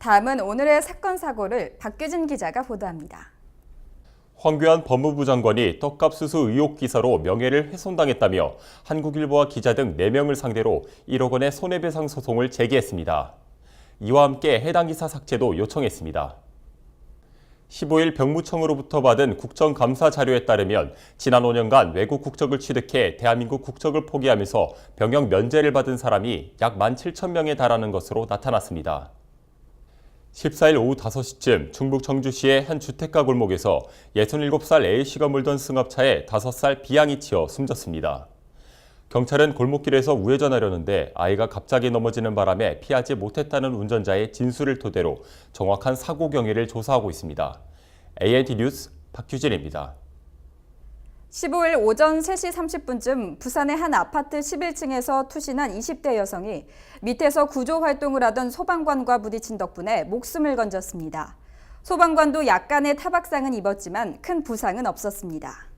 다음은 오늘의 사건 사고를 박규진 기자가 보도합니다. 황교안 법무부 장관이 떡값 수수 의혹 기사로 명예를 훼손당했다며 한국일보와 기자 등 4명을 상대로 1억 원의 손해배상 소송을 제기했습니다. 이와 함께 해당 기사 삭제도 요청했습니다. 15일 병무청으로부터 받은 국정감사 자료에 따르면 지난 5년간 외국 국적을 취득해 대한민국 국적을 포기하면서 병역 면제를 받은 사람이 약 17,000명에 달하는 것으로 나타났습니다. 14일 오후 5시쯤 충북 청주시의 한 주택가 골목에서 67살 A씨가 몰던 승합차에 5살 B양이 치여 숨졌습니다. 경찰은 골목길에서 우회전하려는데 아이가 갑자기 넘어지는 바람에 피하지 못했다는 운전자의 진술을 토대로 정확한 사고 경위를 조사하고 있습니다. ANT 뉴스 박규진입니다. 15일 오전 3시 30분쯤 부산의 한 아파트 11층에서 투신한 20대 여성이 밑에서 구조 활동을 하던 소방관과 부딪힌 덕분에 목숨을 건졌습니다. 소방관도 약간의 타박상은 입었지만 큰 부상은 없었습니다.